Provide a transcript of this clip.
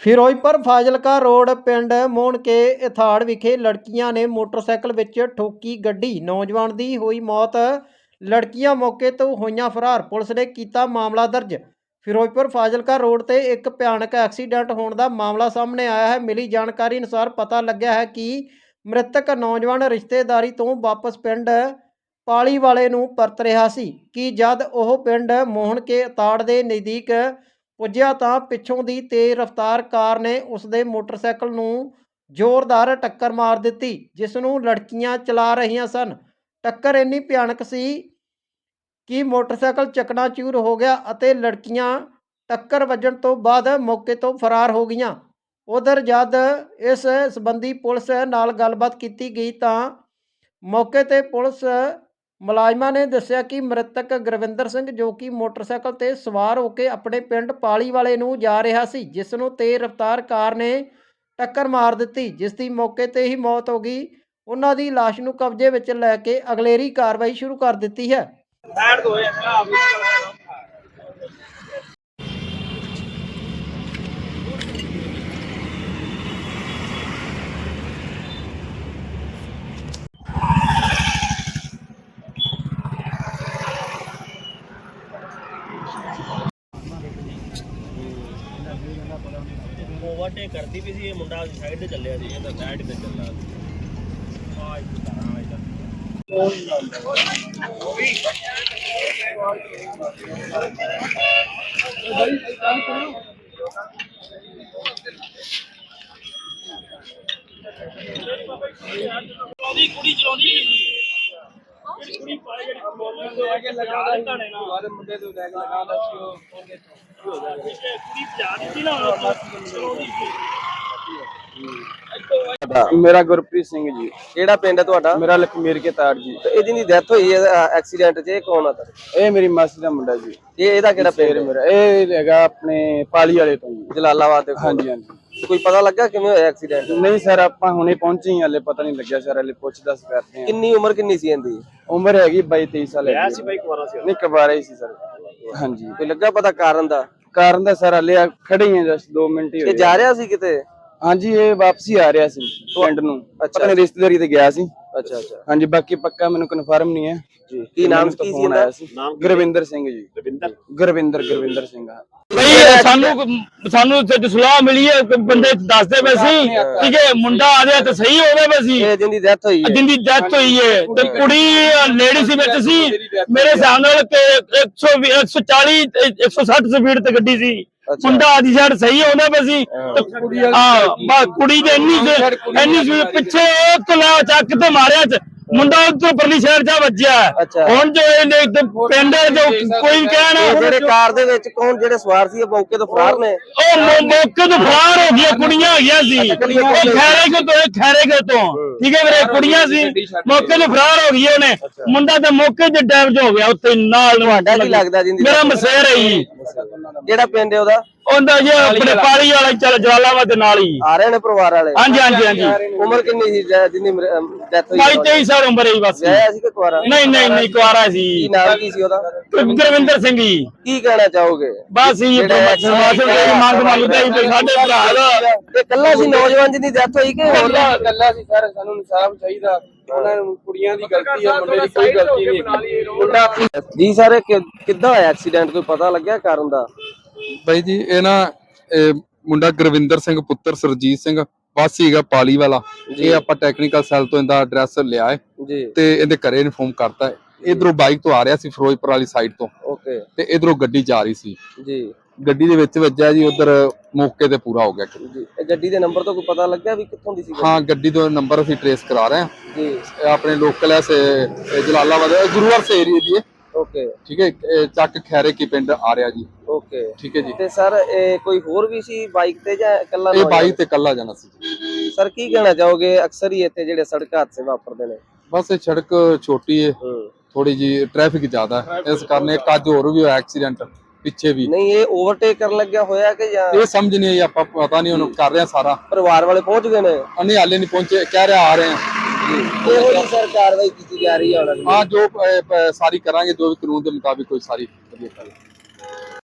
Firozpur Fazilka road ਪਿੰਡ ਮੋਹਣਕੇ ਇਥਾੜ ਵਿਖੇ ਲੜਕੀਆਂ ਨੇ ਮੋਟਰਸਾਈਕਲ ਵਿੱਚ ਠੋਕੀ ਗੱਡੀ। ਨੌਜਵਾਨ ਦੀ ਹੋਈ ਮੌਤ, ਲੜਕੀਆਂ ਮੌਕੇ ਤੋਂ ਹੋਈਆਂ ਫਰਾਰ। ਪੁਲਿਸ ਨੇ ਕੀਤਾ ਮਾਮਲਾ ਦਰਜ। ਫਿਰੋਜ਼ਪੁਰ ਫਾਜ਼ਿਲਕਾ ਰੋਡ ਤੇ ਇੱਕ ਭਿਆਨਕ ਐਕਸੀਡੈਂਟ ਹੋਣ ਦਾ ਮਾਮਲਾ ਸਾਹਮਣੇ ਆਇਆ ਹੈ। ਮਿਲੀ ਜਾਣਕਾਰੀ ਅਨੁਸਾਰ ਪਤਾ ਲੱਗਿਆ ਹੈ ਕਿ ਮ੍ਰਿਤਕ ਨੌਜਵਾਨ ਰਿਸ਼ਤੇਦਾਰੀ ਤੋਂ ਵਾਪਸ ਪਿੰਡ ਪਾਲੀ ਵਾਲੇ ਨੂੰ ਪਰਤ ਰਿਹਾ ਸੀ। ਕਿ ਜਦ ਉਹ ਪਿੰਡ ਮੋਹਣਕੇ ਤਾੜ ਦੇ ਨਜ਼ਦੀਕ ਪੁੱਜਿਆ ਤਾਂ ਪਿੱਛੋਂ ਦੀ ਤੇਜ਼ ਰਫ਼ਤਾਰ ਕਾਰ ਨੇ ਉਸ ਦੇ ਮੋਟਰਸਾਈਕਲ ਨੂੰ ਜ਼ੋਰਦਾਰ ਟੱਕਰ ਮਾਰ ਦਿੱਤੀ, ਜਿਸ ਨੂੰ ਲੜਕੀਆਂ ਚਲਾ ਰਹੀਆਂ ਸਨ। ਟੱਕਰ ਇੰਨੀ ਭਿਆਨਕ ਸੀ ਕਿ ਮੋਟਰਸਾਈਕਲ ਚਕਨਾਚੂਰ ਹੋ ਗਿਆ ਅਤੇ ਲੜਕੀਆਂ ਟੱਕਰ ਵੱਜਣ ਤੋਂ ਬਾਅਦ ਮੌਕੇ ਤੋਂ ਫਰਾਰ ਹੋ ਗਈਆਂ। ਉਧਰ ਜਦ ਇਸ ਸੰਬੰਧੀ ਪੁਲਿਸ ਨਾਲ ਗੱਲਬਾਤ ਕੀਤੀ ਗਈ ਤਾਂ ਮੌਕੇ ਤੇ ਪੁਲਿਸ ਮੁਲਾਜ਼ਮਾਂ ਨੇ ਦੱਸਿਆ ਕਿ ਮ੍ਰਿਤਕ ਗੁਰਵਿੰਦਰ ਸਿੰਘ ਜੋ ਕਿ ਮੋਟਰਸਾਈਕਲ ਤੇ ਸਵਾਰ ਹੋ ਕੇ ਆਪਣੇ ਪਿੰਡ ਪਾਲੀ ਵਾਲੇ ਨੂੰ ਜਾ ਰਿਹਾ ਸੀ, ਜਿਸ ਨੂੰ ਤੇਜ਼ ਰਫ਼ਤਾਰ ਕਾਰ ਨੇ ਟੱਕਰ ਮਾਰ ਦਿੱਤੀ, ਜਿਸ ਦੀ ਮੌਕੇ ਤੇ ਹੀ ਮੌਤ ਹੋ ਗਈ। ਉਹਨਾਂ ਦੀ ਲਾਸ਼ ਨੂੰ ਕਬਜ਼ੇ ਵਿੱਚ ਲੈ ਕੇ ਅਗਲੇਰੀ ਕਾਰਵਾਈ ਸ਼ੁਰੂ ਕਰ ਦਿੱਤੀ ਹੈ। ਓਵਰਟੇਕ ਕਰਦੀ ਵੀ ਸੀ, ਇਹ ਮੁੰਡਾ ਸਾਈਡ ਤੇ ਚੱਲਿਆ ਸੀ ਇਹ ਸਾਈਡ ਤੇ ਚੱਲਾ ਆਜ ਕਰਾਂ ਇਹਦਾ ਚਲਾਉਂਦੀ ਕੁੜੀ ਚਲਾਉਂਦੀ ਜਿਹੜੀ ਕੁੜੀ ਪਾਏ ਜਿਹੜੀ ਬੋਲਣ ਦੇ ਅੱਗੇ ਲਗਾ ਦੇ ਨਾ ਮੁੰਡੇ ਤੋਂ ਲੈ ਕੇ ਲਗਾ ਦੱਸਿਓ ਕੁੜੀ ਭਜਾ ਦਿੱਤੀ ਨਾ ਉਹ ਚਲਾਉਂਦੀ ਸੀ ਮੇਰਾ ਗੁਰਪ੍ਰੀਤ ਸਿੰਘ ਜੀ। ਕਿਹੜਾ ਪਿੰਡ ਹੈ ਤੁਹਾਡਾ? ਮੇਰਾ ਲਖਮੀਰ ਕੇ ਤਾਰ ਜੀ। ਤੇ ਇਹਦੀ ਦੀ ਡੈਥ ਹੋਈ ਹੈ ਐਕਸੀਡੈਂਟ 'ਚ ਇਹ ਕੌਣ ਆ ਤੁਹਾਡਾ? ਇਹ ਮੇਰੀ ਮਾਸੀ ਦਾ ਮੁੰਡਾ ਜੀ। ਇਹ ਇਹਦਾ ਕਿਹੜਾ ਪਿੰਡ ਹੈ? ਮੇਰਾ ਇਹ ਹੈਗਾ ਆਪਣੇ ਪਾਲੀ ਵਾਲੇ ਤੋਂ ਜੀ। ਜਲਾਲਾਬਾਦ ਦੇ ਹਾਂਜੀ ਹਾਂਜੀ। ਕੋਈ ਪਤਾ ਲੱਗਾ ਕਿਵੇਂ ਹੋਇਆ ਐਕਸੀਡੈਂਟ ਨਹੀਂ ਸਰ ਆਪਾਂ ਹੁਣੇ ਪਹੁੰਚੇ ਹੀ ਹਲੇ ਪਤਾ ਨਹੀਂ ਲੱਗਿਆ ਸਰ ਹਲੇ ਪੁੱਛ ਦੱਸ ਕਰਦੇ ਆ ਕਿੰਨੀ ਉਮਰ ਕਿੰਨੀ ਸੀ ਇਹਦੀ? ਉਮਰ ਹੈਗੀ 22 23 ਸਾਲ ਹੈ ਸੀ ਬਾਈ ਕੁਆਰਾ ਸੀ ਨਹੀਂ ਕਬਾਰਾ ਹੀ ਸੀ ਸਰ। ਹਾਂਜੀ। ਕੋਈ ਲੱਗਾ ਪਤਾ ਕਾਰਨ ਦਾ? ਕਾਰਨ ਦਾ ਸਰ ਹਲੇ ਖੜੇ ਹੀ ਆ ਜਸਟ 2 ਮਿੰਟ ਹੀ ਇਹ ਹੋਏ ਜਾ ਰਿਹਾ ਸੀ ਕਿਤੇ? ਹਾਂਜੀ ਇਹ ਵਾਪਸੀ ਆ ਰਿਹਾ ਸੀ ਪਿੰਡ ਨੂੰ। ਨਹੀਂ ਰਿਸ਼ਤੇਦਾਰੀ ਤੇ ਗਿਆ ਸੀ। ਅੱਛਾ ਅੱਛਾ। ਹਾਂਜੀ ਬਾਕੀ ਪੱਕਾ ਮੈਨੂੰ ਕਨਫਰਮ ਨਹੀਂ ਹੈ। ਜੀ ਕੀ ਨਾਮ ਕੀ ਸੀ ਇਹਦਾ? ਆਇਆ ਸੀ। ਗੁਰਵਿੰਦਰ ਸਿੰਘ ਜੀ। ਰਵਿੰਦਰ ਗੁਰਵਿੰਦਰ ਗੁਰਵਿੰਦਰ ਸਿੰਘ ਬਈ ਸਾਨੂੰ ਸਾਨੂੰ ਤੇ ਸਲਾਹ ਮਿਲੀ ਹੈ ਬੰਦੇ ਦੱਸਦੇ ਪਏ ਸੀ ਠੀਕ ਹੈ ਮੁੰਡਾ ਆ ਰਿਹਾ ਤੇ ਸਹੀ ਹੋਵੇ ਪਏ ਸੀ। ਇਹ ਜਿੰਦੀ ਡੈਥ ਹੋਈ ਹੈ। ਜਿੰਦੀ ਡੈਥ ਹੋਈ ਹੈ। ਤੇ ਕੁੜੀ ਲੇਡੀ ਸੀ ਵਿੱਚ ਸੀ। ਮੇਰੇ ਹਿਸਾਬ ਨਾਲ ਕਿ 120 140 ਤੇ 160 ਸਪੀਡ ਤੇ ਗੱਡੀ ਸੀ। ਮੁੰਡਾ ਆਦੀ ਸਾਈਡ ਸਹੀ ਆਉਂਦਾ ਪਿਆ ਸੀ। ਤੇ ਹਾਂ ਬਸ ਕੁੜੀ ਦੇ ਇੰਨੀ ਇੰਨੀ ਸਪੀਡ ਪਿੱਛੇ ਉਹ ਤੁਲਾ ਚੱਕ ਤੇ ਮਾਰਿਆ ਚ। ਮੁੰਡਾ ਉੱਧਰ ਪਰਲੀ ਸਾਈਡ ਜਾ ਵੱਜਿਆ। ਹੁਣ ਜੋ ਇਹ ਨੇ ਤੇ ਪਿੰਡ ਜੋ ਕੋਈ ਕਹਿਣਾ ਜਿਹੜੇ ਕਾਰ ਦੇ ਵਿੱਚ ਕੌਣ ਜਿਹੜੇ ਸਵਾਰ ਸੀ ਮੌਕੇ ਤੋਂ ਫਰਾਰ ਨੇ। ਉਹ ਮੌਕੇ ਤੋਂ ਫਰਾਰ ਹੋ ਗਈਆਂ ਕੁੜੀਆਂ ਹੈਗੀਆਂ ਸੀ। ਉਹ ਖੈਰੇ ਕੋ ਤੋਂ ਇਹ ਖੈਰੇ ਕੋ ਤੋਂ ਠੀਕ ਹੈ ਵੀਰੇ ਕੁੜੀਆਂ ਸੀ। ਮੌਕੇ ਤੋਂ ਫਰਾਰ ਹੋ ਗਈਆਂ ਨੇ। ਮੁੰਡਾ ਤੇ ਮੌਕੇ 'ਚ ਡੈਮੇਜ ਹੋ ਗਿਆ ਉੱਥੇ ਨਾਲ ਤੁਹਾਡਾ ਕੀ ਲੱਗਦਾ ਜਿੰਦੀ ਮੇਰਾ ਮਸੇਰ ਹੈ ਜੀ। ਕਿਹੜਾ ਪਿੰਡ ਹੈ ਉਹਦਾ? ਉਹਦਾ ਜੀ ਆਪਣੇ ਪਾਲੀ ਵਾਲਾ ਚੱਲ ਜਵਾਲਾਬਾਦ ਦੇ ਨਾਲ ਹੀ। ਆ ਰਹੇ ਨੇ ਪਰਿਵਾਰ ਵਾਲੇ? ਹਾਂਜੀ ਹਾਂਜੀ ਹਾਂਜੀ। ਉਮਰ ਕਿੰਨੀ ਸੀ ਜਿੰਨੀ ਡੈਥ ਹੋਈ ਬਾਈ 23 ਸਾਲ ਉਮਰ ਹੈ ਬਸ ਵਿਆਹਿਆ ਸੀ ਕਿ ਕੁਆਰਾ ਨਹੀਂ ਨਹੀਂ ਨਹੀਂ ਕੁਆਰਾ ਸੀ। ਕੀ ਨਾਮ ਕੀ ਸੀ ਉਹਦਾ? ਗੁਰਵਿੰਦਰ ਸਿੰਘ ਜੀ। ਕੀ ਕਹਿਣਾ ਚਾਹੋਗੇ? ਬਸ ਹੀ ਪਰਮਾਤਮਾ ਦੀ ਮੰਗ ਮੰਗਦਾ ਹੀ ਤੇ ਸਾਡੇ ਭਰਾ ਦਾ। ਇਹ ਕੱਲਾ ਸੀ ਨੌਜਵਾਨ ਜਿਹਦੀ ਡੈਥ ਹੋਈ ਕਿ ਹੋਰ ਗੱਲਾਂ ਗੱਲਾਂ ਸੀ ਸਰ ਸਾਨੂੰ ਇਨਸਾਫ ਚਾਹੀਦਾ। ਉਹਨਾਂ ਨੂੰ ਕੁੜੀਆਂ ਦੀ ਗਲਤੀ ਹੈ ਮੁੰਡੇ ਦੀ ਕੋਈ ਗਲਤੀ ਨਹੀਂ। ਮੁੰਡਾ ਜੀ ਸਰ ਇਹ ਕਿ- ਕਿੱਦਾਂ ਹੋਇਆ ਐਕਸੀਡੈਂਟ ਕੋਈ ਪਤਾ ਲੱਗਿਆ ਕਾਰਨ ਦਾ? ਬਾਈ ਜੀ ਇਹ ਨਾ ਇਹ ਮੁੰਡਾ ਗੁਰਵਿੰਦਰ ਸਿੰਘ ਪੁੱਤਰ ਸਰਜੀਤ ਸਿੰਘ ਵਾਸੀ ਹੈਗਾ ਪਾਲੀ ਵਾਲਾ ਇਹ ਆਪਾਂ ਟੈਕਨੀਕਲ ਸੈੱਲ ਤੋਂ ਇਹਦਾ ਐਡਰੈਸ ਲਿਆ ਹੈ ਜੀ। ਤੇ ਇਹਦੇ ਘਰੇ ਇਨਫੋਰਮ ਕਰਤਾ ਹੈ। ਇਧਰੋਂ ਬਾਈਕ ਤੋਂ ਆ ਰਿਹਾ ਸੀ ਫਿਰੋਜ਼ਪੁਰ ਵਾਲੀ ਸਾਈਡ ਤੋਂ। ਓਕੇ। ਤੇ ਇਧਰੋਂ ਗੱਡੀ ਜਾ ਰਹੀ ਸੀ। ਜੀ। ਗੱਡੀ ਦੇ ਵਿੱਚ ਵੱਜਿਆ ਜੀ ਉਧਰ ਮੌਕੇ ਤੇ ਪੂਰਾ ਹੋ ਗਿਆ। ਜੀ। ਇਹ ਗੱਡੀ ਦੇ ਨੰਬਰ ਤੋਂ ਕੋਈ ਪਤਾ ਲੱਗਿਆ ਵੀ ਕਿੱਥੋਂ ਦੀ ਸੀ? ਹਾਂ ਗੱਡੀ ਦਾ ਨੰਬਰ ਅਸੀਂ ਟਰੇਸ ਕਰਾ ਰਹੇ ਹਾਂ। ਜੀ। ਆਪਣੇ ਲੋਕਲ ਐ ਜਲਾਲਾਬਾਦ ਗੁਰੂਵਾਰ ਏਰੀਆ ਦੀ ਹੈ। ਓਕੇ। ਠੀਕ ਹੈ ਚੱਕ ਖੈਰੇ ਕੀ ਪਿੰਡ ਆ ਰਿਹਾ ਜੀ। ਓਕੇ। ਠੀਕ ਹੈ ਜੀ। ਤੇ ਸਰ ਇਹ ਕੋਈ ਹੋਰ ਵੀ ਸੀ ਬਾਈਕ ਤੇ ਜਾਂ ਇਕੱਲਾ ਇਹ ਬਾਈ ਤੇ ਕੱਲਾ ਜਾਣਾ ਸੀ ਜੀ। ਸਰ ਕੀ ਕਹਿਣਾ ਚਾਹੋਗੇ? ਅਕਸਰ ਹੀ ਇੱਥੇ ਜਿਹੜੇ ਸੜਕ ਹਾਦਸੇ ਵਾਪਰਦੇ ਨੇ। ਬਸ ਇਹ ਸੜਕ ਛੋਟੀ ਹੈ ਹੂੰ। ਥੋੜੀ ਜੀ ਟ੍ਰੈਫਿਕ ਜ਼ਿਆਦਾ। ਹੈ ਇਸ ਕਾਰਨ ਇੱਕ ਅੱਜ ਹੋਰ ਵੀ ਹੋਇਆ ਐਕਸੀਡੈਂਟ ਪਿੱਛੇ ਵੀ। ਨਹੀਂ ਇਹ ਓਵਰਟੇਕ ਕਰਨ ਲੱਗਿਆ ਹੋਇਆ ਕਿ ਜਾਂ? ਇਹ ਸਮਝ ਨਹੀਂ ਆਈ ਆਪਾਂ ਪਤਾ ਨਹੀਂ ਉਹਨੂੰ ਕਰ ਰਹੇ ਹਾਂ ਸਾਰਾ। ਪਰਿਵਾਰ ਵਾਲੇ ਪਹੁੰਚ ਗਏ ਨੇ? ਅਨੇ ਹਾਲੇ ਨਹੀਂ ਪਹੁੰਚੇ ਕਹਿ ਰਿਹਾ ਆ ਰਹੇ ਹਾਂ ਇਹੋ ਜਿਹੀ ਸਰ ਕਾਰਵਾਈ ਕੀਤੀ ਜਾ ਰਹੀ ਹੈ ਉਹਨਾਂ ਦੀ ਹਾਂ ਜੋ ਅਹ, ਪ- ਸਾਰੀ ਕਰਾਂਗੇ ਜੋ ਵੀ ਕਾਨੂੰਨ ਦੇ ਮੁਤਾਬਿਕ ਕੋਈ ਸਾਰੀ ਵਧੀਆ ਕਰਾਂਗੇ